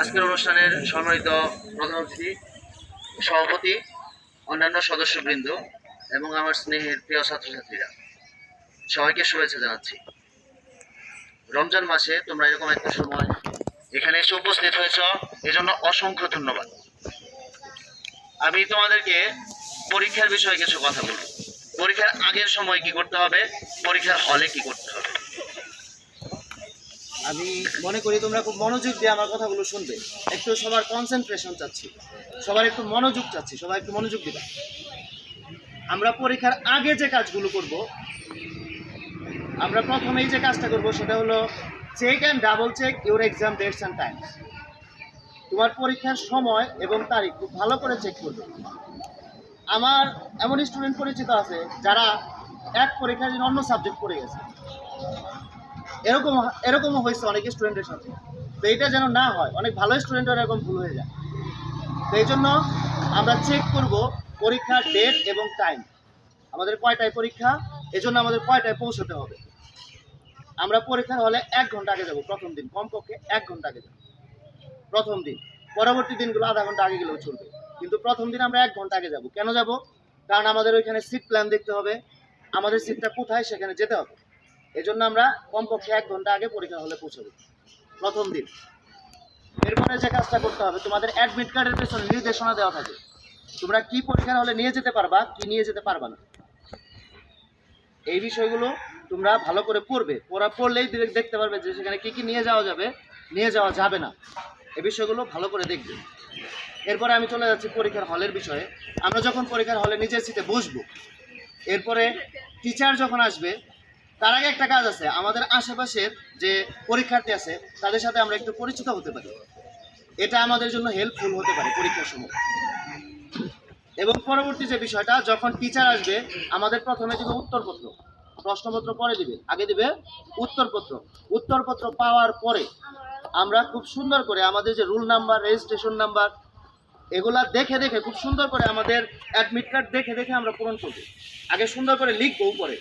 আজকের অনুষ্ঠানের সম্মানিত প্রধান অতিথি, সভাপতি, অন্যান্য সদস্যবৃন্দ এবং আমার স্নেহের প্রিয় ছাত্রছাত্রীরা। সবাইকে শুভেচ্ছা জানাচ্ছি। রমজান মাসে তোমরা এরকম একটা সময় এখানে এসে উপস্থিত হয়েছ, এজন্য অসংখ্য ধন্যবাদ। আমি তোমাদেরকে পরীক্ষার বিষয়ে কিছু কথা বলব। পরীক্ষার আগের সময় কি করতে হবে? পরীক্ষার হলে কি করতে আমি মনে করি তোমরা খুব মনোযোগ দিয়ে আমার কথাগুলো শুনবে। একটু সবার কনসেন্ট্রেশন চাচ্ছি। সবার একটু মনোযোগ চাচ্ছি, সবাই একটু মনোযোগ দিবা। আমরা পরীক্ষার আগে যে কাজগুলো করব, আমরা প্রথমেই যে কাজটা করব সেটা হলো check and double check your exam dates and times তোমার পরীক্ষার সময় এবং তারিখ খুব ভালো করে চেক করবে। আমার এমন স্টুডেন্ট পরিচিত আছে যারা এক পরীক্ষার জন্য অন্য সাবজেক্ট পড়ে গেছে। এরকম, এরকমও হয়েছে অনেক স্টুডেন্টের সাথে। তো এটা যেন না হয়, অনেক ভালো স্টুডেন্টের এরকম ভুল হয়ে যায়। তো এই জন্য আমরা চেক করব পরীক্ষার ডেট এবং টাইম আমাদের কয়টায় পরীক্ষা? এজন্য আমাদের কয়টায় পৌঁছতে হবে? আমরা পরীক্ষার হলে এক ঘণ্টা আগে যাব, প্রথম দিন, কমপক্ষে এক ঘণ্টা আগে যাব। প্রথম দিন, পরবর্তী দিনগুলো আধা ঘণ্টা আগে গেলেও চলবে। কিন্তু প্রথম দিন আমরা এক ঘণ্টা আগে যাব। কেন যাব? কারণ আমাদের ওইখানে সিট প্ল্যান দেখতে হবে। আমাদের সিটটা কোথায় সেখানে যেতে হবে। এই জন্য আমরা কমপক্ষে এক ঘণ্টা আগে পরীক্ষা হলে পৌঁছাবো প্রথম দিন। এরপরে যে কাজটা করতে হবে, তোমাদের অ্যাডমিট কার্ডের পেছনে নির্দেশনা দেওয়া থাকে। তোমরা কি পরীক্ষার হলে নিয়ে যেতে পারবা, কি নিয়ে যেতে পারবা না। এই বিষয়গুলো তোমরা ভালো করে পড়বে। পড়া পড়লেই দেখতে পারবে যে সেখানে কি কি নিয়ে যাওয়া যাবে, নিয়ে যাওয়া যাবে না। এই বিষয়গুলো ভালো করে দেখবে। এরপরে আমি চলে যাচ্ছি পরীক্ষার হলের বিষয়ে। আমরা যখন পরীক্ষার হলে নিজের সিটে বসবো, এরপরে টিচার যখন আসবে তার আগে একটা কাজ আছে, আমাদের আশেপাশের যে পরীক্ষার্থী আছে, তাদের সাথে আমরা একটু পরিচিত হতে পারি। এটা আমাদের জন্য হেল্পফুল হতে পারে পরীক্ষার সময়। এবং পরবর্তী যে বিষয়টা, যখন টিচার আসবে, আমাদের প্রথমে দিবে উত্তরপত্র। প্রশ্নপত্র পরে দিবে, আগে দিবে উত্তরপত্র। উত্তরপত্র পাওয়ার পরে আমরা খুব সুন্দর করে আমাদের যে রুল নাম্বার রেজিস্ট্রেশন নাম্বার, এগুলা দেখে দেখে, খুব সুন্দর করে আমাদের অ্যাডমিট কার্ড দেখে দেখে আমরা পূরণ করব। আগে সুন্দর করে লিখব উপরে।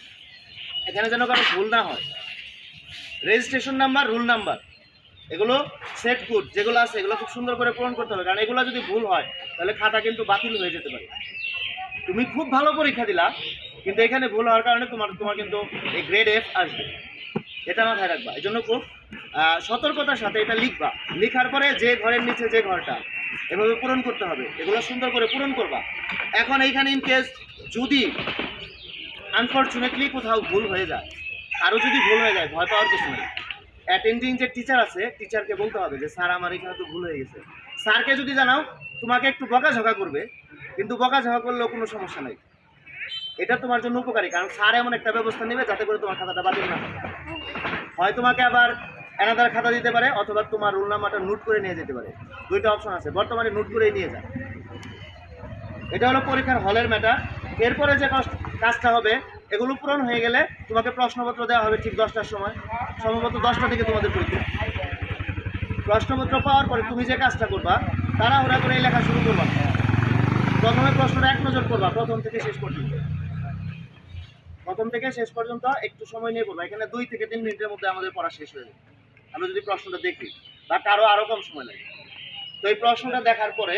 এখানে যেন কারও ভুল না হয়। রেজিস্ট্রেশন নাম্বার রুল নাম্বার এগুলো সেট কোড যেগুলো আছে, এগুলো খুব সুন্দর করে পূরণ করতে হবে। কারণ এগুলো যদি ভুল হয়, তাহলে খাতা কিন্তু বাতিল হয়ে যেতে পারে। তুমি খুব ভালো পরীক্ষা দিলা, কিন্তু এখানে ভুল হওয়ার কারণে তোমার তোমার কিন্তু এই গ্রেড এফ আসবে। এটা মাথায় রাখবা। এই জন্য খুব সতর্কতার সাথে এটা লিখবা। লিখার পরে যে ঘরের নিচে যে ঘরটা, এভাবে পূরণ করতে হবে। এগুলো সুন্দর করে পূরণ করবা। এখন এইখানে ইন কেস যদি আনফর্চুনেটলি কোথাও ভুল হয়ে যায়। আরও যদি ভুল হয়ে যায়, ভয় পাওয়ার কিছু নেই। অ্যাটেন্ডিং যে টিচার আছে টিচারকে বলতে হবে যে, স্যার, আমার এখানে তো ভুল হয়ে গেছে। স্যারকে যদি জানাও, তোমাকে একটু বকাঝকা করবে, কিন্তু বকাঝকা করলেও কোনো সমস্যা নেই। এটা তোমার জন্য উপকারী, কারণ স্যার এমন একটা ব্যবস্থা নেবে যাতে করে তোমার খাতাটা বাতিল না হয়। তোমাকে আবার এনাদার খাতা দিতে পারে, অথবা তোমার রোল নাম্বারটা নোট করে নিয়ে যেতে পারে। দুইটা অপশন আছে। বর্তমানে নোট করেই নিয়ে যায় এটা হলো পরীক্ষার হলের ম্যাটার এরপরে যে কাজ- কাজটা হবে, এগুলো পূরণ হয়ে গেলে তোমাকে প্রশ্নপত্র দেওয়া হবে ঠিক দশটার সময়। সম্ভবত দশটা থেকে তোমাদের পরীক্ষা। প্রশ্নপত্র পাওয়ার পরে তুমি যে কাজটা করবা, তাড়াহুড়া করে এই লেখা শুরু করবা। প্রথমে প্রশ্নটা এক নজর করবা, প্রথম থেকে শেষ পর্যন্ত। প্রথম থেকে শেষ পর্যন্ত একটু সময় নিয়ে করবা, এখানে দুই থেকে তিন মিনিটের মধ্যে আমাদের পড়া শেষ হয়ে যাবে। আমরা যদি প্রশ্নটা দেখি, বা কারও আরও কম সময় লাগে। তো এই প্রশ্নটা দেখার পরে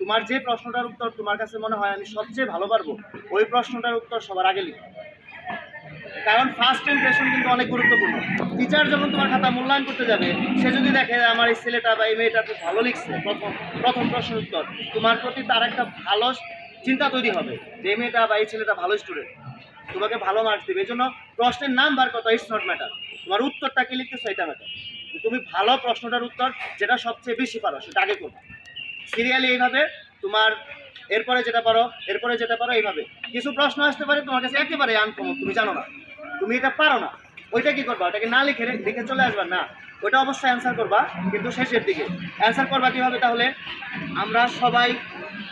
তোমার যে প্রশ্নটার উত্তর তোমার কাছে মনে হয় আমি সবচেয়ে ভালো পারব, ওই প্রশ্নটার উত্তর সবার আগে লিখো। কারণ ফার্স্ট ইমপ্রেশন কিন্তু অনেক গুরুত্বপূর্ণ। টিচার যখন তোমার খাতা মূল্যায়ন করতে যাবে, সে যদি দেখে আমার এই ছেলেটা বা এই মেয়েটা খুব ভালো লিখছে, প্রথম প্রথম প্রশ্নের উত্তর, তোমার প্রতি তার একটা ভালো চিন্তা তৈরি হবে যে এই মেয়েটা বা এই ছেলেটা ভালো স্টুডেন্ট তোমাকে ভালো মার্কস দেবে। এই জন্য প্রশ্নের নাম বার কত ইটস নট ম্যাটার তোমার উত্তরটা কি লিখতেছো, এটা ম্যাটার তুমি ভালো প্রশ্নটার উত্তর যেটা সবচেয়ে বেশি পারো, সেটা আগে করবে সিরিয়ালি এইভাবে তোমার, এরপরে যেতে পারো, এরপরে যেতে পারো, এইভাবে। কিছু প্রশ্ন আসতে পারে, তোমার কাছে একেবারে আনকমন তুমি জানো না। তুমি এটা পারো না। ওইটা কি করবা? ওটাকে না লিখে লিখে চলে আসবা? না। ওইটা অবশ্যই অ্যান্সার করবা, কিন্তু শেষের দিকে। অ্যান্সার করবা কীভাবে তাহলে? আমরা সবাই,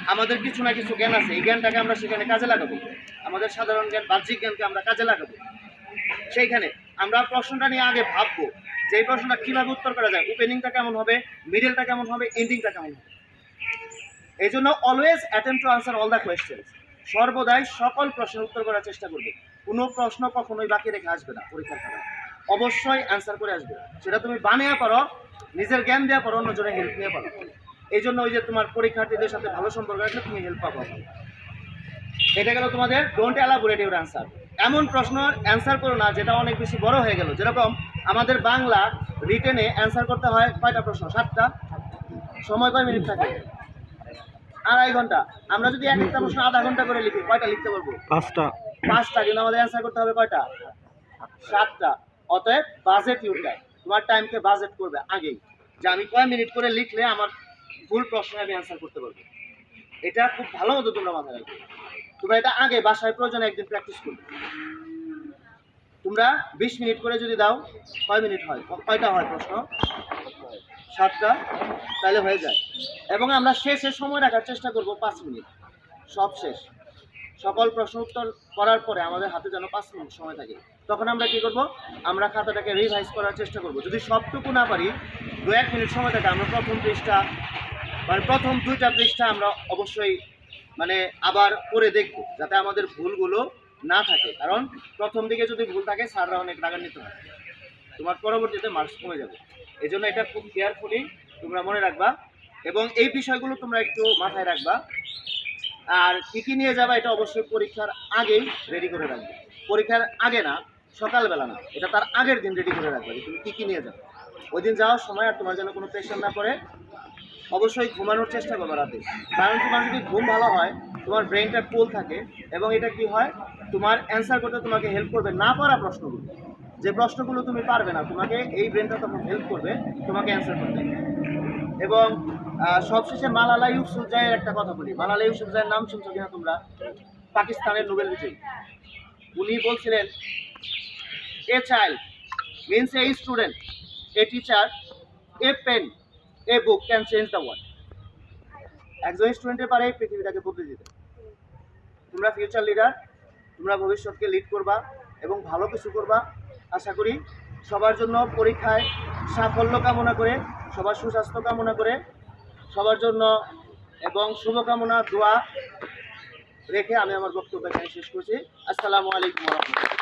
আমাদের কিছু না কিছু জ্ঞান আছে। এই জ্ঞানটাকে আমরা সেখানে কাজে লাগাবো। আমাদের সাধারণ জ্ঞান, বাহ্যিক জ্ঞানকে আমরা কাজে লাগাবো। সেইখানে আমরা প্রশ্নটা নিয়ে আগে ভাববো যে এই প্রশ্নটা কীভাবে উত্তর করা যায়? ওপেনিংটা কেমন হবে? মিডলটা কেমন হবে? এন্ডিংটা কেমন হবে? এই জন্য always attempt to answer all the questions সর্বদাই সকল প্রশ্নের উত্তর করার চেষ্টা করবে। কোনো প্রশ্ন কখনোই বাকি রেখে আসবে না পরীক্ষার খাতায় অবশ্যই অ্যান্সার করে আসবে। সেটা তুমি বানিয়ে করো নিজের জ্ঞান দেওয়ার পর অন্যজনের হেল্প নিয়ে পারো এই জন্য ওই যে তোমার পরীক্ষার্থীদের সাথে ভালো সম্পর্ক আছে, তুমি হেল্প পাবো। এটা গেল তোমাদের ডোন্ট এলাবোরেট ইউর অ্যান্সার এমন প্রশ্ন অ্যান্সার করো না, যেটা অনেক বেশি বড় হয়ে গেল। যেরকম আমাদের বাংলা রিটেনে অ্যান্সার করতে হয় কয়টা প্রশ্ন? সাতটা। সময় কয় মিনিট থাকে? আড়াই ঘণ্টা। আমরা যদি এক একটা প্রশ্ন আধা ঘণ্টা করে লিখি কয়টা লিখতে পারব পাঁচটা। পাঁচটা কিন্তু আমাদের অ্যান্সার করতে হবে কয়টা? সাতটা। অতএব বাজেট ইউর টাইম তোমার টাইমকে বাজেট করবে আগেই। যে আমি কয় মিনিট করে লিখলে আমার ফুল প্রশ্ন আমি অ্যান্সার করতে পারব। এটা খুব ভালো মতো তোমরা মাথায় রাখবে। তোমরা এটা আগে বাসায় প্রয়োজনে একদিন প্র্যাকটিস করবে। তোমরা বিশ মিনিট করে যদি দাও কয় মিনিট হয়? কয়টা হয় প্রশ্ন? সাতটা, তাহলে হয়ে যায়। এবং আমরা শেষে সময় রাখার চেষ্টা করব পাঁচ মিনিট। সব শেষ। সকল প্রশ্ন উত্তর করার পরে আমাদের হাতে যেন পাঁচ মিনিট সময় থাকে। তখন আমরা কি করব? আমরা খাতাটাকে রিভাইজ করার চেষ্টা করব। যদি সবটুকু না পারি, দু এক মিনিট সময় থাকে, আমরা প্রথম পৃষ্ঠা মানে প্রথম দুইটা পৃষ্ঠা আমরা অবশ্যই মানে আবার করে দেখব, যাতে আমাদের ভুলগুলো না থাকে। কারণ প্রথম দিকে যদি ভুল থাকে, স্যাররা অনেক রাগান্বিত হয়। তোমার পরবর্তীতে মার্কস কমে যাবে। এই জন্য এটা খুব কেয়ারফুলি তোমরা মনে রাখবা। এবং এই বিষয়গুলো তোমরা একটু মাথায় রাখবা। আর কী কী নিয়ে যাবা এটা অবশ্যই পরীক্ষার আগেই রেডি করে রাখবে। পরীক্ষার আগে না, সকালবেলা না, এটা তার আগের দিন রেডি করে রাখবে তুমি কী কী নিয়ে যাবে ওই দিন যাওয়ার সময় আর তোমার যেন কোনো প্রেশার না পড়ে, অবশ্যই ঘুমানোর চেষ্টা করবে রাতে। কারণ তোমার যদি ঘুম ভালো হয়, তোমার ব্রেনটা কুল থাকে, এবং এটা কি হয়, তোমার অ্যান্সার করতে তোমাকে হেল্প করবে না পারা প্রশ্নগুলো। যে প্রশ্নগুলো তুমি পারবে না, তোমাকে এই ব্রেনটা তখন হেল্প করবে, তোমাকে অ্যান্সার করতে। এবং সবশেষে মালালা ইউসুফজাইয়ের একটা কথা বলি। মালালা ইউসুফজাইয়ের নাম শুনছো কিনা তোমরা? পাকিস্তানের নোবেল বিজয়ী। উনি বলছিলেন, a child means a student a teacher a pen a book can change the world একজন স্টুডেন্টের পারে এই পৃথিবীটাকে বদলে দিতে তোমরা ফিউচার লিডার তোমরা ভবিষ্যৎকে লিড করবা এবং ভালো কিছু করবা। আশা করি সবার জন্য পরীক্ষায় সাফল্য কামনা করে, সবার সুস্বাস্থ্য কামনা করে, সবার জন্য এবং শুভকামনা, দোয়া রেখে আমি আমার বক্তব্য এখানে শেষ করছি। আসসালামু আলাইকুম রহমতুল্লাহ।